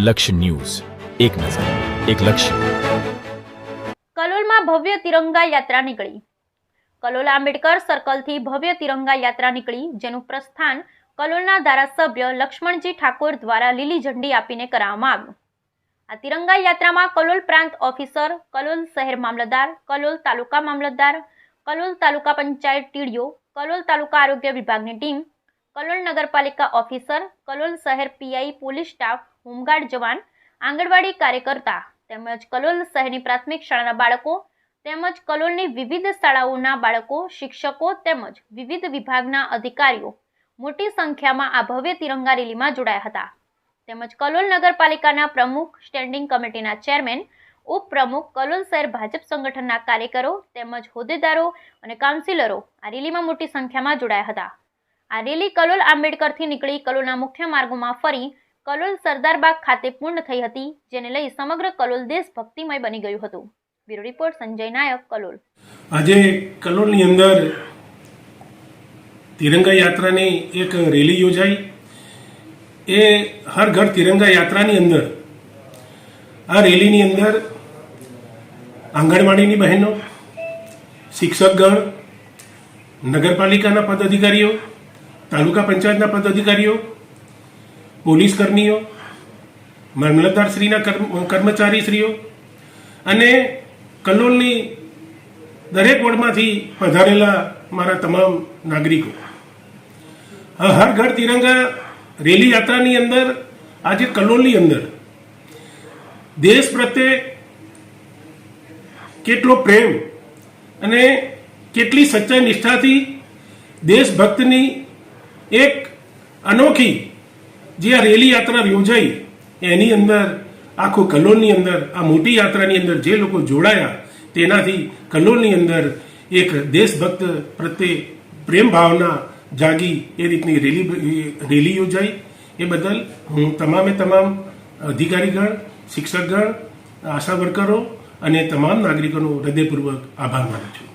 લક્ષ્ય ન્યૂઝ. એક નજર, એક લક્ષ્ય. કલોલમાં ભવ્ય તિરંગા યાત્રા નીકળી. કલોલ આંબેડકર સર્કલથી ભવ્ય તિરંગા યાત્રા નીકળી, જેનું પ્રસ્થાન કલોલના ધારાસભ્ય લક્ષ્મણજી ઠાકોર દ્વારા લીલી ઝંડી આપીને કરાવવામાં આવ્યું. આ તિરંગા યાત્રામાં કલોલ પ્રાંત ઓફિસર, કલોલ શહેર મામલતદાર, કલોલ તાલુકા મામલતદાર, કલોલ તાલુકા પંચાયત ટીડીઓ, કલોલ તાલુકા આરોગ્ય વિભાગની ટીમ, કલોલ નગરપાલિકા ઓફિસર, કલોલ શહેર PI police staff home guard jawan, anganwadi કાર્યકર્તા તેમજ કલોલ શહેરની પ્રાથમિક શાળાના બાળકો તેમજ કલોલની વિવિધ શાળાઓના બાળકો, શિક્ષકો તેમજ વિવિધ વિભાગના અધિકારીઓ મોટી સંખ્યામાં આ ભવ્ય તિરંગા રેલીમાં જોડાયા હતા. તેમજ કલોલ નગરપાલિકાના પ્રમુખ, સ્ટેન્ડિંગ કમિટીના ચેરમેન, ઉપપ્રમુખ, કલોલ શહેર ભાજપ સંગઠનના કાર્યકરો તેમજ હોદ્દેદારો અને કાઉન્સિલરો આ રેલીમાં મોટી સંખ્યામાં જોડાયા હતા. આ રેલી કલોલ આંબેડકરથી નીકળી કલોલના મુખ્ય માર્ગોમાં ફરી કલોલ સરદારબાગ ખાતે પૂર્ણ થઈ હતી, જેને લઈ સમગ્ર કલોલ દેશ ભક્તિમય બની ગયું હતું. Bureau report, Sanjay Nayak, Kalol. આજે કલોલની અંદર તિરંગા યાત્રાની એક રેલી યોજાઈ. એ હર ઘર તિરંગા યાત્રાની અંદર, આ રેલીની અંદર આંગણવાડીની બહેનો, શિક્ષકગણ, નગરપાલિકાના પદાધિકારીઓ, તાલુકા પંચાયતના પદાધિકારીઓ પોલીસ કર્મીઓ, મામલતદારશ્રીના કર્મ- કર્મચારીશ્રીઓ અને કલોલની દરેક વોર્ડમાંથી પધારેલા મારા તમામ નાગરિકો. હર ઘર તિરંગા રેલી યાત્રાની અંદર, આજે કલોલની અંદર, દેશ પ્રત્યે કેટલો પ્રેમ અને કેટલી સચ્ચાઈ નિષ્ઠાથી દેશભક્તની એક અનોખી જે આ રેલી યાત્રા યોજાઈ, એની અંદર, આખો કલોલની અંદર, આ મોટી યાત્રાની અંદર જે લોકો જોડાયા, તેનાથી કલોલની અંદર એક દેશભક્ત પ્રત્યે પ્રેમ ભાવના જાગી એ રીતની રેલી રેલી યોજાઈ. એ બદલ હું તમામે તમામ અધિકારીગણ, શિક્ષકગણ, આશા વર્કરો અને તમામ નાગરિકોનો હૃદયપૂર્વક આભાર માનું છું.